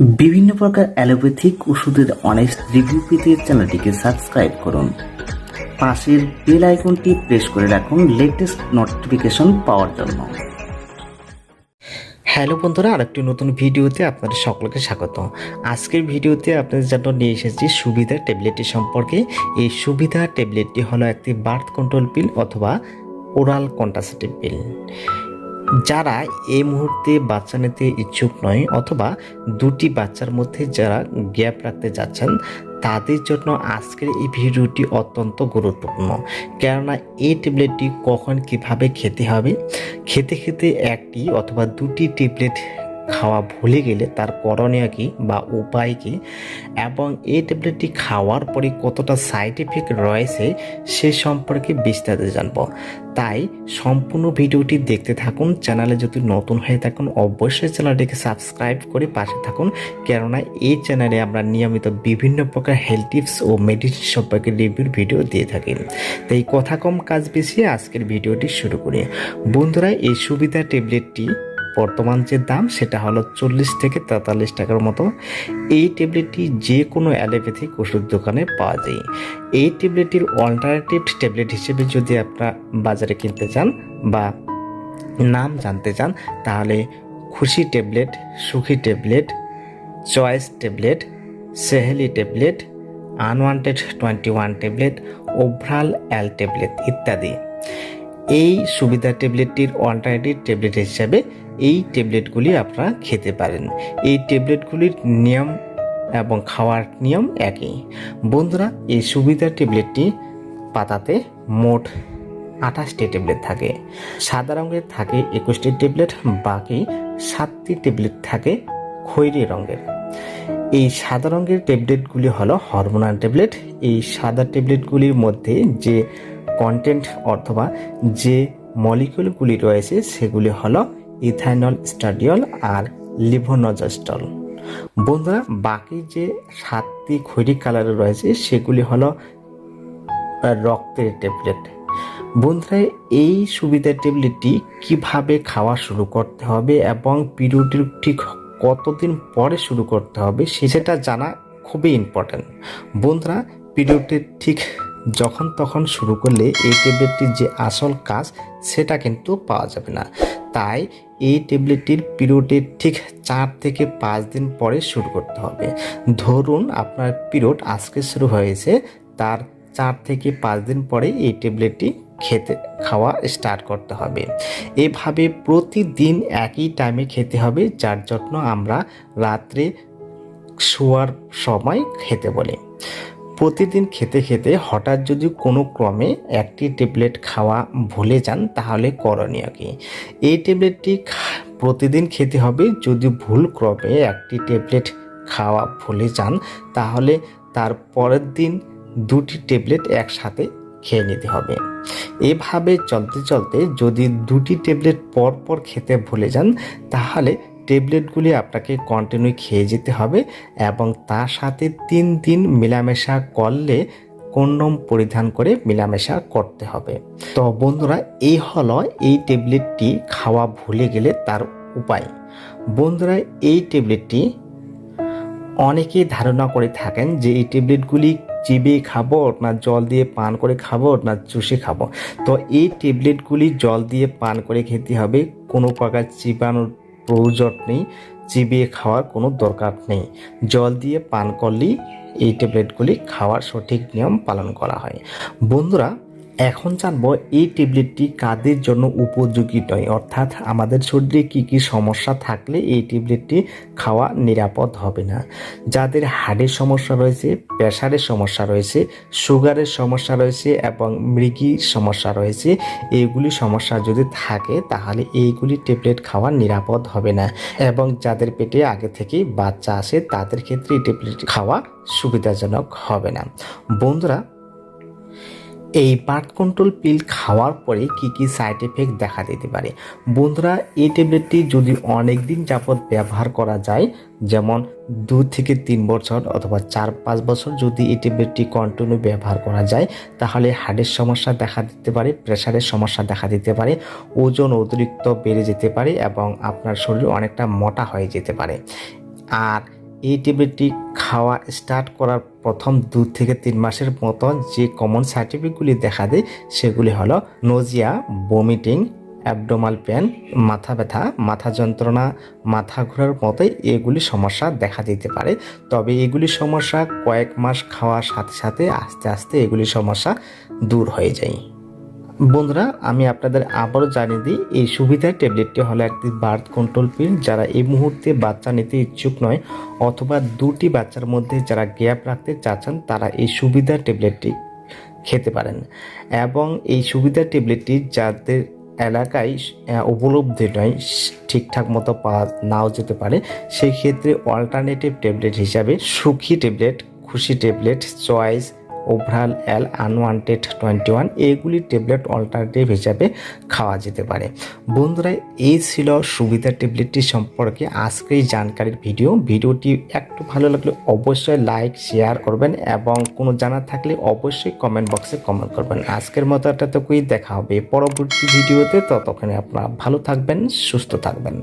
বিভিন্ন প্রকার অ্যালোপ্যাথিক ওষুধের অনেস্ট রিভিউ পেতে চ্যানেলটিকে সাবস্ক্রাইব করুন। পাশের বেল আইকনটি প্রেস করে রাখুন লেটেস্ট নোটিফিকেশন পাওয়ার জন্য। হ্যালো বন্ধুরা, আরেকটি নতুন ভিডিওতে আপনাদের সকলকে স্বাগত। আজকের ভিডিওতে আপনাদের জন্য নিয়ে এসেছি সুবিধা ট্যাবলেটটি সম্পর্কে। এই সুবিধা ট্যাবলেটটি হলো একটি বার্থ কন্ট্রোল পিল অথবা ওরাল কন্ট্রাসেপটিভ পিল যারা এই মুহূর্তে বাচ্চা নিতে ইচ্ছুক নয় অথবা দুটি বাচ্চার মধ্যে যারা গ্যাপ রাখতে যাচ্ছেন, তাদের জন্য আজকের এই ভিডিওটি অত্যন্ত গুরুত্বপূর্ণ। কেননা এই ট্যাবলেটটি কখন কীভাবে খেতে হবে? খেতে খেতে একটি অথবা দুটি ট্যাবলেট খাওয়া ভুলে গেলে তার করণীয় কী বা উপায় কী? এবং এই ট্যাবলেটটি খাওয়ার পরে কতটা সাইড এফেক্ট রয়েছে সে সম্পর্কে বিস্তারিত জানব। তাই সম্পূর্ণ ভিডিওটি দেখতে থাকুন, চ্যানেলে যদি নতুন হয়ে থাকুন, অবশ্যই চ্যানেলটিকে সাবস্ক্রাইব করে পাশে থাকুন। কেননা এই চ্যানেলে আমরা নিয়মিত বিভিন্ন প্রকার হেলথ টিপস ও মেডিসিন সম্পর্কে রিভিউর ভিডিও দিয়ে থাকি। তাই কথা কম, কাজ বেশি, আজকের ভিডিওটি শুরু করি। বন্ধুরা, এই সুবিধা ট্যাবলেটটি বর্তমান যে দাম, সেটা হলো চল্লিশ থেকে তেতাল্লিশ টাকার মতো। এই ট্যাবলেটটি যে কোনো অ্যালোপ্যাথিক ওষুধ দোকানে পাওয়া যায়। এই ট্যাবলেটটির অল্টারনেটিভ ট্যাবলেট হিসেবে যদি আপনারা বাজারে কিনতে চান বা নাম জানতে চান, তাহলে Khushi tablet, Sukhi tablet, choice tablet, Saheli tablet, unwanted twenty one tablet Ovral L tablet ইত্যাদি। এই সুবিধা ট্যাবলেটটির অল্টারনেটিভ ট্যাবলেট হিসাবে এই ট্যাবলেটগুলি আপনারা খেতে পারেন। এই ট্যাবলেটগুলির নিয়ম এবং খাওয়ার নিয়ম একই। বন্ধুরা, এই সুবিধা ট্যাবলেটটি পাতাতে মোট আঠাশটি ট্যাবলেট থাকে। সাদা রঙের থাকে একুশটি ট্যাবলেট বাকি সাতটি ট্যাবলেট থাকে খৈরি রঙের। এই সাদা রঙের ট্যাবলেটগুলি হলো হরমোনাল ট্যাবলেট এই সাদা ট্যাবলেটগুলির মধ্যে যে কন্টেন্ট অথবা যে মলিকুলগুলি রয়েছে, সেগুলি হলো ইথাইনল স্টাডিয়ল আর লিভোনজাস্টল বন্ধুরা, বাকি যে সাতটি খৈরি কালারে রয়েছে, সেগুলি হলো রক্তের ট্যাবলেট বন্ধুরা, এই সুবিধার ট্যাবলেটটি কীভাবে খাওয়া শুরু করতে হবে এবং পিরিয়ডের ঠিক কতদিন পরে শুরু করতে হবে, সেটা জানা খুবই ইম্পর্ট্যান্ট বন্ধুরা পিরিয়ডের ঠিক যখন তখন শুরু করলে এই ট্যাবলেটটির যে আসল কাজ, সেটা কিন্তু পাওয়া যাবে না। তাই এই ট্যাবলেটটির পিরিয়ডের ঠিক চার থেকে পাঁচ দিন পরে শুরু করতে হবে। ধরুন আপনার পিরিয়ড আজকে শুরু হয়েছে, তার চার থেকে পাঁচ দিন পরে এই ট্যাবলেটটি খেতে, খাওয়া স্টার্ট করতে হবে। এভাবে প্রতিদিন একই টাইমে খেতে হবে, যার জন্য আমরা রাত্রে শোয়ার সময় খেতে বলি। প্রতিদিন খেতে খেতে হঠাৎ যদি কোনো ক্রমে একটি ট্যাবলেট খাওয়া ভুলে যান, তাহলে করণীয় কি? এই ট্যাবলেটটি প্রতিদিন খেতে হবে। যদি ভুল ক্রমে একটি ট্যাবলেট খাওয়া ভুলে যান, তাহলে তার পরের দিন দুটি ট্যাবলেট একসাথে খেয়ে নিতে হবে। এভাবে চলতে চলতে যদি দুটি ট্যাবলেট পর পর খেতে ভুলে যান, তাহলে ট্যাবলেটগুলি আপনাকে কন্টিনিউ খেয়ে যেতে হবে এবং তার সাথে তিন দিন মেলামেশা করলে কন্ডম পরিধান করে মেলামেশা করতে হবে। তো বন্ধুরা, এই হলো এই ট্যাবলেটটি খাওয়া ভুলে গেলে তার উপায়। বন্ধুরা, এই ট্যাবলেটটি অনেকেই ধারণা করে থাকেন যে এই ট্যাবলেটগুলি চিবিয়ে খাব না জল দিয়ে পান করে খাব না চুষে খাব। তো এই ট্যাবলেটগুলি জল দিয়ে পান করে খেতে হবে, কোনো প্রকার চিবানোর প্রয়োজন নেই, চিবিয়ে খাওয়ার কোনো দরকার নেই। জল দিয়ে পান করলেই এই ট্যাবলেটগুলি খাওয়ার সঠিক নিয়ম পালন করা হয়। বন্ধুরা এখন জানব এই ট্যাবলেটটি কাদের জন্য উপযোগী নয়। অর্থাৎ আমাদের শরীরে কি কি সমস্যা থাকলে এই ট্যাবলেটটি খাওয়া নিরাপদ হবে না? যাদের হার্টের সমস্যা রয়েছে প্রেশারের সমস্যা রয়েছে, সুগারের সমস্যা রয়েছে এবং মৃগীর সমস্যা রয়েছে এইগুলি সমস্যা যদি থাকে তাহলে এইগুলি ট্যাবলেট খাওয়া নিরাপদ হবে না এবং যাদের পেটে আগে থেকেই বাচ্চা আসে তাদের ক্ষেত্রে এই ট্যাবলেট খাওয়া সুবিধাজনক হবে না। বন্ধুরা এই বার্থ কন্ট্রোল পিল খাওয়ার পরে কি কি সাইড এফেক্ট দেখা দিতে পারে? বন্ধুরা, এই ট্যাবলেটটি যদি অনেক দিন যাবৎ ব্যবহার করা যায়, যেমন দু থেকে তিন বছর অথবা চার পাঁচ বছর যদি এই ট্যাবলেটটি কন্টিনিউ ব্যবহার করা যায়, তাহলে হার্টের সমস্যা দেখা দিতে পারে প্রেশারের সমস্যা দেখা দিতে পারে, ওজন অতিরিক্ত বেড়ে যেতে পারে এবং আপনার শরীর অনেকটা মোটা হয়ে যেতে পারে। আর এই ট্যাবলেটটি খাওয়া স্টার্ট করার প্রথম দু থেকে তিন মাসের মতো যে কমন সার্টিফিকগুলি দেখা দেয়, সেগুলি হলো নোজিয়া বমিটিং অ্যাবডোমাল পেন মাথা ব্যথা, মাথা যন্ত্রণা, মাথা ঘোরার মতোই এগুলি সমস্যা দেখা দিতে পারে। তবে এগুলি সমস্যা কয়েক মাস খাওয়ার সাথে সাথে আস্তে আস্তে এগুলি সমস্যা দূর হয়ে যায়। বন্ধুরা, আমি আপনাদের আবারও জানিয়ে দিই, এই সুবিধার ট্যাবলেটটি হলো একটি বার্থ কন্ট্রোল পিল যারা এই মুহূর্তে বাচ্চা নিতে ইচ্ছুক নয়, অথবা দুটি বাচ্চার মধ্যে যারা গ্যাপ রাখতে চাচ্ছেন, তারা এই সুবিধার ট্যাবলেটটি খেতে পারেন। এবং এই সুবিধার ট্যাবলেটটি যাদের এলাকায় উপলব্ধি নয়, ঠিকঠাক মতো পাওয়া নাও যেতে পারে সেই ক্ষেত্রে অল্টারনেটিভ ট্যাবলেট হিসাবে Sukhi tablet Khushi tablet choice Ovral L unwanted twenty one. এইগুলি ট্যাবলেট অল্টারনেটিভ হিসাবে খাওয়া যেতে পারে। বন্ধুরা, এই ছিল সুবিধা ট্যাবলেটটি সম্পর্কে আজকের এই জানকারির ভিডিও। ভিডিওটি একটু ভালো লাগলে অবশ্যই লাইক, শেয়ার করবেন এবং কোনো জানা থাকলে অবশ্যই কমেন্ট বক্সে কমেন্ট করবেন। আজকের মতো এতটুকুই। দেখা হবে পরবর্তী ভিডিওতে। ততক্ষণে আপনারা ভালো থাকবেন, সুস্থ থাকবেন।